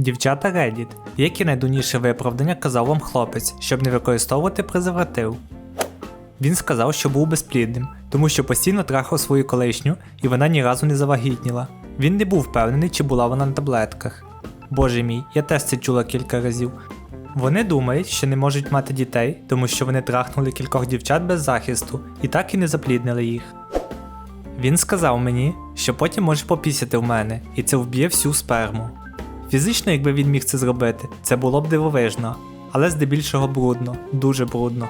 Дівчата Reddit, яке найдурніше виправдання казав вам хлопець, щоб не використовувати презерватив. Він сказав, що був безплідним, тому що постійно трахав свою колишню і вона ні разу не завагітніла. Він не був впевнений, чи була вона на таблетках. Боже мій, я теж це чула кілька разів. Вони думають, що не можуть мати дітей, тому що вони трахнули кількох дівчат без захисту і так і не запліднили їх. Він сказав мені, що потім може попісяти в мене, і це вб'є всю сперму. Фізично, якби він міг це зробити, це було б дивовижно, але здебільшого брудно, дуже брудно.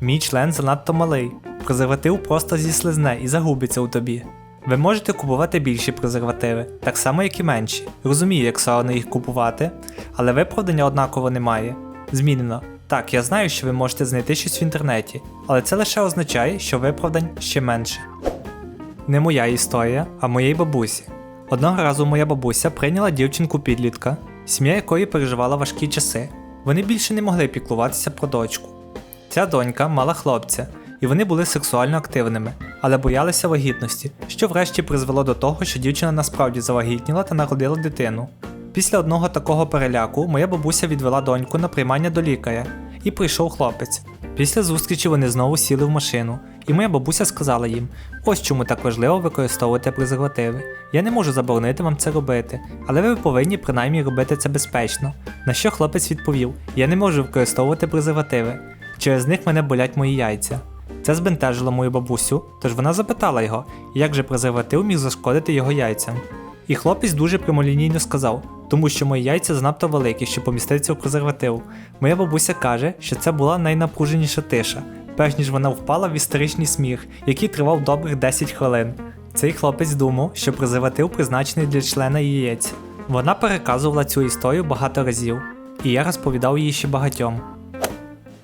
Мій член занадто малий. Презерватив просто зіслизне і загубиться у тобі. Ви можете купувати більші презервативи, так само як і менші. Розумію, як соромно їх купувати, але виправдання однаково немає. Змінено. Так, я знаю, що ви можете знайти щось в інтернеті, але це лише означає, що виправдань ще менше. Не моя історія, а моєї бабусі. Одного разу моя бабуся прийняла дівчинку підлітка, сім'я якої переживала важкі часи. Вони більше не могли піклуватися про дочку. Ця донька мала хлопця, і вони були сексуально активними, але боялися вагітності, що врешті призвело до того, що дівчина насправді завагітніла та народила дитину. Після одного такого переляку моя бабуся відвела доньку на приймання до лікаря, і прийшов хлопець. Після зустрічі вони знову сіли в машину, і моя бабуся сказала їм: ось чому так важливо використовувати презервативи. Я не можу заборонити вам це робити, але ви повинні принаймні робити це безпечно. На що хлопець відповів: Я не можу використовувати презервативи. Через них мене болять мої яйця. Це збентежило мою бабусю, тож вона запитала його, як же презерватив міг зашкодити його яйцям. І хлопець дуже прямолінійно сказав, тому що мої яйця занадто великі, щоб поміститися в презерватив. Моя бабуся каже, що це була найнапруженіша тиша, перш ніж вона впала в істеричний сміх, який тривав добрих 10 хвилин. Цей хлопець думав, що презерватив призначений для члена яєць. Вона переказувала цю історію багато разів, і я розповідав її ще багатьом.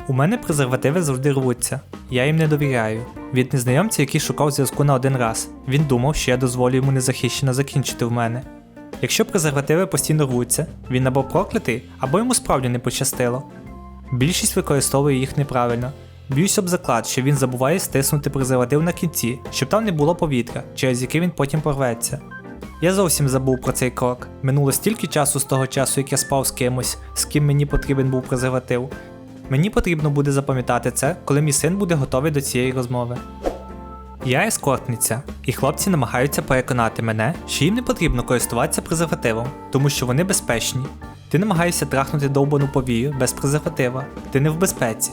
У мене презервативи завжди рвуться, я їм не довіряю. Від незнайомця, який шукав зв'язку на один раз, він думав, що я дозволю йому незахищено закінчити в мене. Якщо презервативи постійно рвуться, він або проклятий, або йому справді не пощастило. Більшість використовує їх неправильно. Б'юсь об заклад, що він забуває стиснути презерватив на кінці, щоб там не було повітря, через яке він потім порветься. Я зовсім забув про цей крок. Минуло стільки часу з того часу, як я спав з кимось, з ким мені потрібен був презерватив. Мені потрібно буде запам'ятати це, коли мій син буде готовий до цієї розмови. Я ескортниця, і хлопці намагаються переконати мене, що їм не потрібно користуватися презервативом, тому що вони безпечні. Ти намагаєшся трахнути довбану повію без презерватива, ти не в безпеці.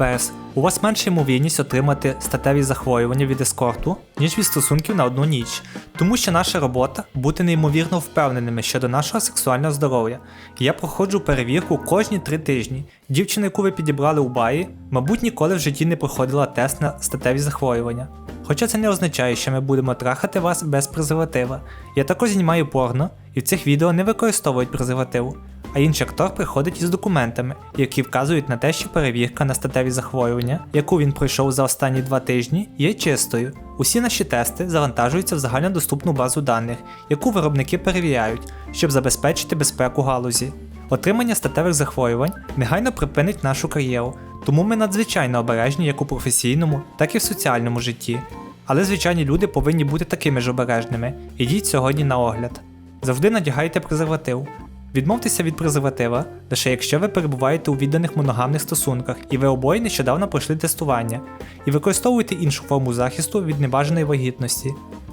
Перс, у вас менша ймовірність отримати статеві захворювання від ескорту, ніж від стосунків на одну ніч, тому що наша робота бути неймовірно впевненими щодо нашого сексуального здоров'я. Я проходжу перевірку кожні три тижні. Дівчина, яку ви підібрали у барі, мабуть, ніколи в житті не проходила тест на статеві захворювання. Хоча це не означає, що ми будемо трахати вас без презерватива. Я також знімаю порно, і в цих відео не використовують презервативу. А інший актор приходить із документами, які вказують на те, що перевірка на статеві захворювання, яку він пройшов за останні два тижні, є чистою. Усі наші тести завантажуються в загальнодоступну базу даних, яку виробники перевіряють, щоб забезпечити безпеку галузі. Отримання статевих захворювань негайно припинить нашу кар'єру, тому ми надзвичайно обережні як у професійному, так і в соціальному житті. Але звичайні люди повинні бути такими ж обережними. Ідіть сьогодні на огляд. Завжди надягайте презерватив. Відмовтеся від презерватива, лише якщо ви перебуваєте у відданих моногамних стосунках і ви обоє нещодавно пройшли тестування, і використовуйте іншу форму захисту від небажаної вагітності.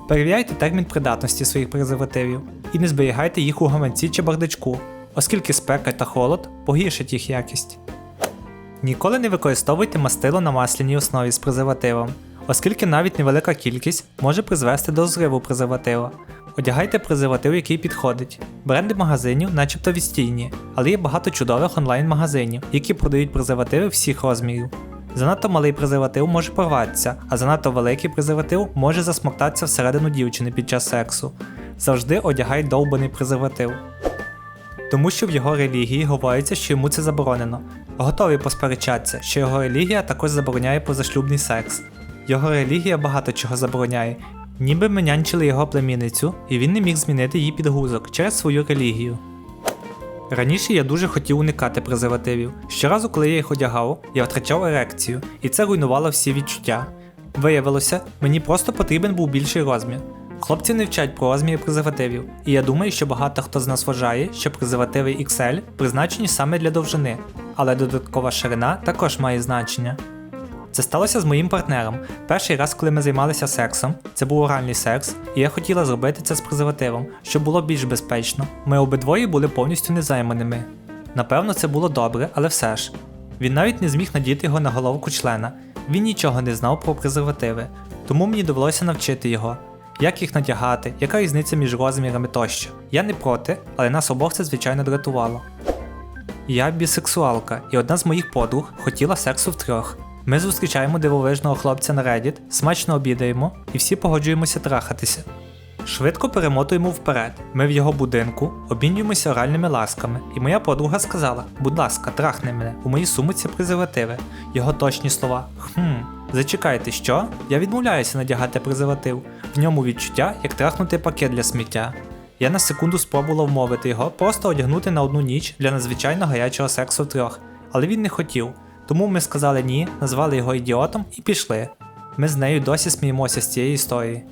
Перевіряйте термін придатності своїх презервативів і не зберігайте їх у гаманці чи бардачку, оскільки спека та холод погіршать їх якість. Ніколи не використовуйте мастило на масляній основі з презервативом, оскільки навіть невелика кількість може призвести до зриву презерватива. Одягайте презерватив, який підходить. Бренди магазинів, начебто відстійні, але є багато чудових онлайн-магазинів, які продають презервативи всіх розмірів. Занадто малий презерватив може порватися, а занадто великий презерватив може засмоктатися всередину дівчини під час сексу. Завжди одягай довбаний презерватив. Тому що в його релігії говориться, що йому це заборонено. Готові посперечатися, що його релігія також забороняє позашлюбний секс. Його релігія багато чого забороняє, ніби ми нянчили його племінницю, і він не міг змінити її підгузок через свою релігію. Раніше я дуже хотів уникати презервативів. Щоразу, коли я їх одягав, я втрачав ерекцію, і це руйнувало всі відчуття. Виявилося, мені просто потрібен був більший розмір. Хлопці не вчать про розміри презервативів, і я думаю, що багато хто з нас вважає, що презервативи XL призначені саме для довжини, але додаткова ширина також має значення. Це сталося з моїм партнером. Перший раз, коли ми займалися сексом, це був оральний секс, і я хотіла зробити це з презервативом, щоб було більш безпечно. Ми обидвоє були повністю незайманими. Напевно, це було добре, але все ж. Він навіть не зміг надіти його на головку члена. Він нічого не знав про презервативи, тому мені довелося навчити його, як їх надягати, яка різниця між розмірами тощо. Я не проти, але нас обох це звичайно дратувало. Я бісексуалка, і одна з моїх подруг хотіла сексу втрьох. Ми зустрічаємо дивовижного хлопця на Reddit, смачно обідаємо і всі погоджуємося трахатися. Швидко перемотуємо вперед. Ми в його будинку обмінюємося оральними ласками, і моя подруга сказала: будь ласка, трахни мене, у моїй сумиці презервативи. Його точні слова. Хм, зачекайте, що? Я відмовляюся надягати презерватив. В ньому відчуття, як трахнути пакет для сміття. Я на секунду спробувала вмовити його просто одягнути на одну ніч для надзвичайно гарячого сексу втрьох, але він не хотів. Тому ми сказали ні, назвали його ідіотом і пішли. Ми з нею досі сміємося з цієї історії.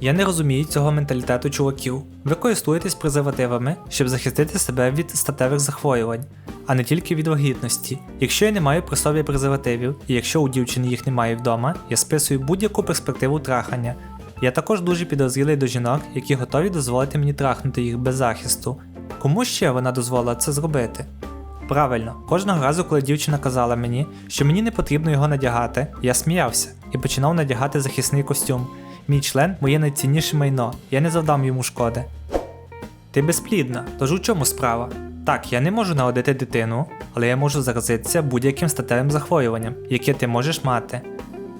Я не розумію цього менталітету чуваків. Ви користуєтесь презервативами, щоб захистити себе від статевих захворювань, а не тільки від вагітності. Якщо я не маю при собі презервативів, і якщо у дівчини їх немає вдома, я списую будь-яку перспективу трахання. Я також дуже підозрілий до жінок, які готові дозволити мені трахнути їх без захисту. Кому ще вона дозволила це зробити? Правильно, кожного разу, коли дівчина казала мені, що мені не потрібно його надягати, я сміявся і починав надягати захисний костюм. Мій член моє найцінніше майно, я не завдам йому шкоди. Ти безплідна, тож у чому справа? Так, я не можу народити дитину, але я можу заразитися будь-яким статевим захворюванням, яке ти можеш мати.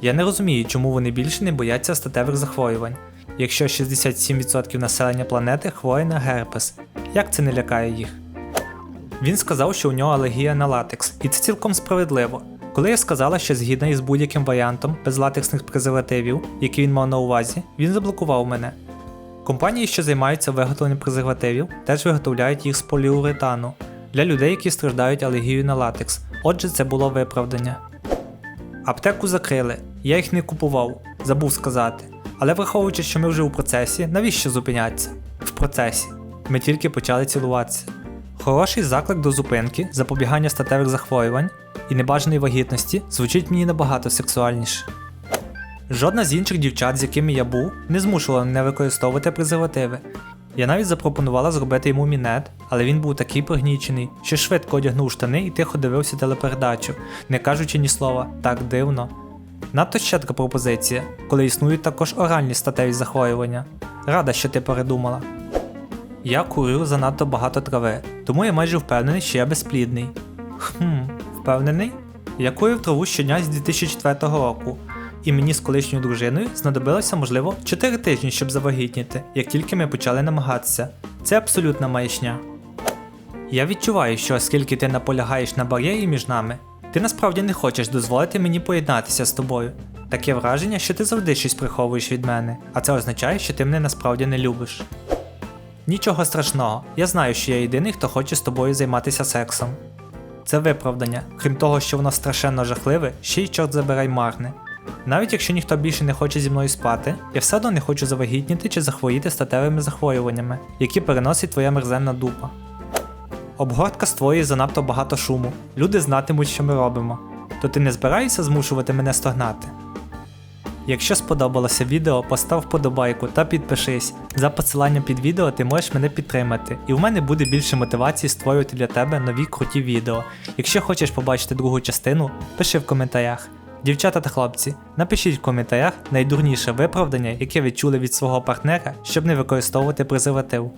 Я не розумію, чому вони більше не бояться статевих захворювань, якщо 67% населення планети хворі на герпес. Як це не лякає їх? Він сказав, що у нього алергія на латекс, і це цілком справедливо. Коли я сказала, що згідна із будь-яким варіантом безлатексних презервативів, які він мав на увазі, він заблокував мене. Компанії, що займаються виготовленням презервативів, теж виготовляють їх з поліуретану для людей, які страждають алергією на латекс. Отже, це було виправдання. Аптеку закрили, я їх не купував, забув сказати. Але враховуючи, що ми вже у процесі, навіщо зупинятися? В процесі. Ми тільки почали цілуватися. Хороший заклик до зупинки, запобігання статевих захворювань і небажаної вагітності звучить мені набагато сексуальніше. Жодна з інших дівчат, з якими я був, не змушувала мене використовувати презервативи. Я навіть запропонувала зробити йому мінет, але він був такий пригнічений, що швидко одягнув штани і тихо дивився телепередачу, не кажучи ні слова, так дивно. Надто щедра пропозиція, коли існують також оральні статеві захворювання. Рада, що ти передумала. Я курю занадто багато трави, тому я майже впевнений, що я безплідний. Хм, впевнений? Я курив траву щодня з 2004 року, і мені з колишньою дружиною знадобилося, можливо, 4 тижні, щоб завагітніти, як тільки ми почали намагатися. Це абсолютна маячня. Я відчуваю, що оскільки ти наполягаєш на бар'єрі між нами, ти насправді не хочеш дозволити мені поєднатися з тобою. Таке враження, що ти завжди щось приховуєш від мене, а це означає, що ти мене насправді не любиш. Нічого страшного, я знаю, що я єдиний, хто хоче з тобою займатися сексом. Це виправдання, крім того, що воно страшенно жахливе, ще й чорт забирай марне. Навіть якщо ніхто більше не хоче зі мною спати, я все одно не хочу завагітніти чи захворіти статевими захворюваннями, які переносить твоя мерзенна дупа. Обгортка створює занадто багато шуму, люди знатимуть, що ми робимо. То ти не збираєшся змушувати мене стогнати? Якщо сподобалося відео, постав вподобайку та підпишись. За посиланням під відео ти можеш мене підтримати, і в мене буде більше мотивації створювати для тебе нові круті відео. Якщо хочеш побачити другу частину, пиши в коментарях. Дівчата та хлопці, напишіть в коментарях найдурніше виправдання, яке ви чули від свого партнера, щоб не використовувати презерватив.